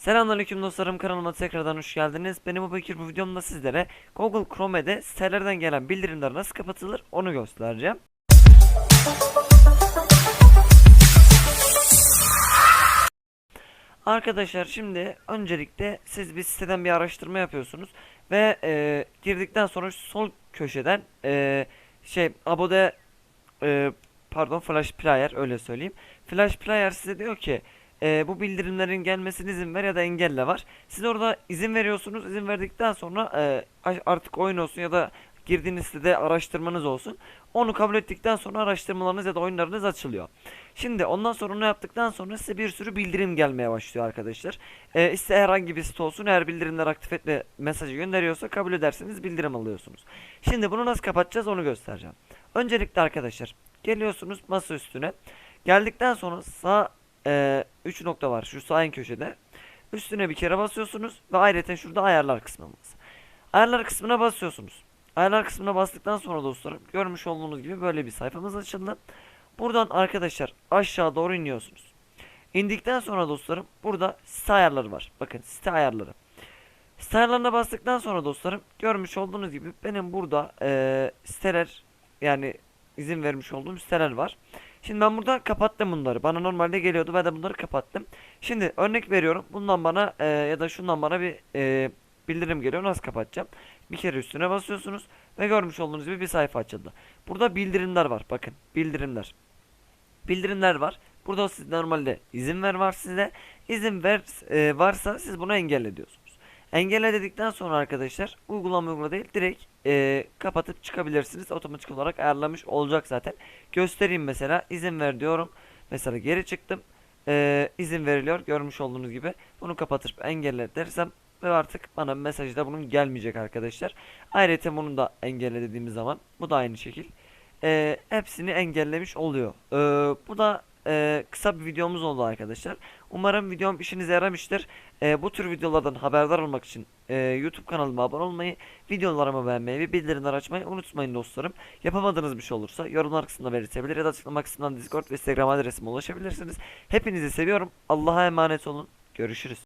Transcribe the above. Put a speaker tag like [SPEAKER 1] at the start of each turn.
[SPEAKER 1] Selamünaleyküm dostlarım kanalıma tekrardan hoş geldiniz. Benim bu Bekir bu videomda sizlere Google Chrome'de sitelerden gelen bildirimler nasıl kapatılır onu göstereceğim. Arkadaşlar şimdi öncelikle siz bir siteden bir araştırma yapıyorsunuz ve e, girdikten sonra sol köşeden e, şey abode e, pardon flash player öyle söyleyeyim. Flash player size diyor ki e, bu bildirimlerin gelmesine izin ver ya da engelle var. Siz orada izin veriyorsunuz. İzin verdikten sonra e, artık oyun olsun ya da girdiğiniz sitede araştırmanız olsun. Onu kabul ettikten sonra araştırmalarınız ya da oyunlarınız açılıyor. Şimdi ondan sonra onu yaptıktan sonra size bir sürü bildirim gelmeye başlıyor arkadaşlar. E, iste herhangi bir site olsun eğer bildirimler aktif etme mesajı gönderiyorsa kabul ederseniz bildirim alıyorsunuz. Şimdi bunu nasıl kapatacağız onu göstereceğim. Öncelikle arkadaşlar geliyorsunuz masa üstüne. Geldikten sonra sağ 3 nokta var şu sağ en köşede. Üstüne bir kere basıyorsunuz ve ayrıca şurada ayarlar kısmımız. Ayarlar kısmına basıyorsunuz. Ayarlar kısmına bastıktan sonra dostlarım görmüş olduğunuz gibi böyle bir sayfamız açıldı. Buradan arkadaşlar aşağı doğru iniyorsunuz. İndikten sonra dostlarım burada site ayarları var. Bakın site ayarları. Site ayarlarına bastıktan sonra dostlarım görmüş olduğunuz gibi benim burada eee siteler yani izin vermiş olduğum siteler var. Şimdi ben burada kapattım bunları. Bana normalde geliyordu ben de bunları kapattım. Şimdi örnek veriyorum. Bundan bana eee, ya da şundan bana bir eee, bildirim geliyor. Nasıl kapatacağım? Bir kere üstüne basıyorsunuz ve görmüş olduğunuz gibi bir sayfa açıldı. Burada bildirimler var. Bakın bildirimler. Bildirimler var. Burada siz normalde izin ver var size. İzin ver e, varsa siz bunu engelle diyorsunuz. Engelle dedikten sonra arkadaşlar uygulama uygula değil direkt e, kapatıp çıkabilirsiniz. Otomatik olarak ayarlamış olacak zaten. Göstereyim mesela izin ver diyorum. Mesela geri çıktım. E, izin veriliyor görmüş olduğunuz gibi. Bunu kapatıp engelle dersem ve artık bana mesajı da bunun gelmeyecek arkadaşlar. Ayrıca bunu da engelle dediğimiz zaman bu da aynı şekil. E, hepsini engellemiş oluyor. E, bu da e, kısa bir videomuz oldu arkadaşlar. Umarım videom işinize yaramıştır. E, bu tür videolardan haberdar olmak için e, YouTube kanalıma abone olmayı, videolarımı beğenmeyi ve bildirimler açmayı unutmayın dostlarım. Yapamadığınız bir şey olursa yorumlar kısmında belirtebilir ya da açıklama kısmından Discord ve Instagram adresime ulaşabilirsiniz. Hepinizi seviyorum. Allah'a emanet olun. Görüşürüz.